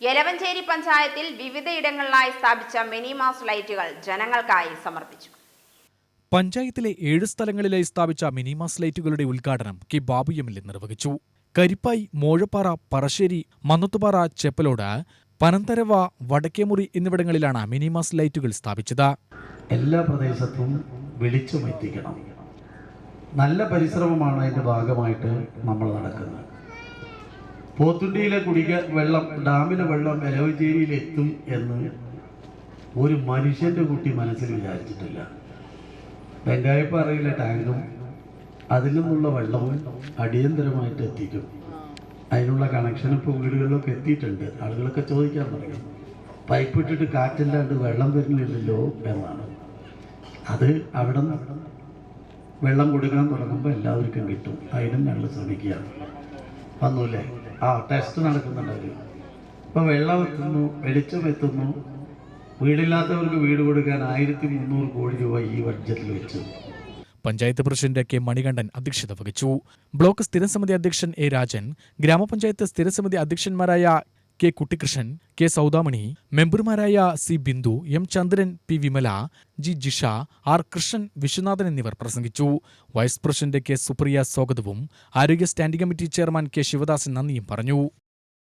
യലവഞ്ചേരി പഞ്ചായത്തിൽ വിവിധയിടങ്ങളിലായി സ്ഥാപിച്ച മിനിമാസ് ലൈറ്റുകൾ ജനങ്ങൾക്കായി സമർപ്പിച്ചു. പഞ്ചായത്തിലെ ഏഴ് സ്ഥലങ്ങളിലായി സ്ഥാപിച്ച മിനിമാസ് ലൈറ്റുകളുടെ ഉദ്ഘാടനം കെ ബാബു എം എൽ നിർവഹിച്ചു. കരിപ്പായി മോഴപ്പാറ പറശ്ശേരി മന്നത്തുപാറ ചെപ്പലോട് പനന്തരവ വടക്കേമുറി എന്നിവിടങ്ങളിലാണ് മിനിമാസ് ലൈറ്റുകൾ സ്ഥാപിച്ചത്. എല്ലാ പ്രദേശത്തും വിളിച്ചു എത്തിക്കണം നല്ല പരിശ്രമമാണ് അതിന്റെ ഭാഗമായിട്ട് നമ്മൾ നടക്കുന്നത്. പോത്തുണ്ടിയിലെ കുടിക്ക വെള്ളം ഡാമിലെ വെള്ളം എലവഞ്ചേരിയിൽ എത്തും എന്ന് ഒരു മനുഷ്യന്റെ കുട്ടി മനസ്സിൽ വിചാരിച്ചിട്ടില്ല. വെങ്കായപ്പാറയിലെ ടാങ്കും അതിൽ നിന്നുള്ള വെള്ളവും അടിയന്തരമായിട്ട് എത്തിക്കും. അതിനുള്ള കണക്ഷൻ ഇപ്പോൾ വീടുകളിലൊക്കെ എത്തിയിട്ടുണ്ട്. ആളുകളൊക്കെ ചോദിക്കാൻ തുടങ്ങി. പൈപ്പ് ഇട്ടിട്ട് കാറ്റില്ലാണ്ട് വെള്ളം വരുന്നില്ലല്ലോ എന്നാണ്. അത് അവിടെ വെള്ളം കൊടുക്കാൻ തുടങ്ങുമ്പോൾ എല്ലാവർക്കും കിട്ടും. അതിനും ഞങ്ങൾ ശ്രമിക്കുകയാണ്. വന്നൂല്ലേ? ആ ടെസ്റ്റ് നടക്കുന്നുണ്ട് ഇപ്പോൾ വെള്ളം എത്തുന്നു വെളിച്ചം എത്തുന്നു. വീടില്ലാത്തവർക്ക് വീട് കൊടുക്കാൻ ആയിരത്തി മുന്നൂറ് കോടി രൂപ ഈ ബഡ്ജറ്റിൽ വെച്ചു. പഞ്ചായത്ത് പ്രസിഡന്റ് കെ മണികണ്ഠൻ അധ്യക്ഷത വഹിച്ചു. ബ്ലോക്ക് സ്ഥിരസമിതി അധ്യക്ഷൻ എ രാജൻ ഗ്രാമപഞ്ചായത്ത് സ്ഥിരസമിതി അധ്യക്ഷന്മാരായ കെ കുട്ടികൃഷ്ണൻ കെ സൗദാമണി മെമ്പർമാരായ C Bindu M Chandran P Vimala G Jisha R Krishnan Viswanathan എന്നിവർ പ്രസംഗിച്ചു. വൈസ് പ്രസിഡന്റ് കെ സുപ്രിയ സ്വാഗതവും ആരോഗ്യ standing committee chairman K Sivadasan നന്ദിയും പറഞ്ഞു.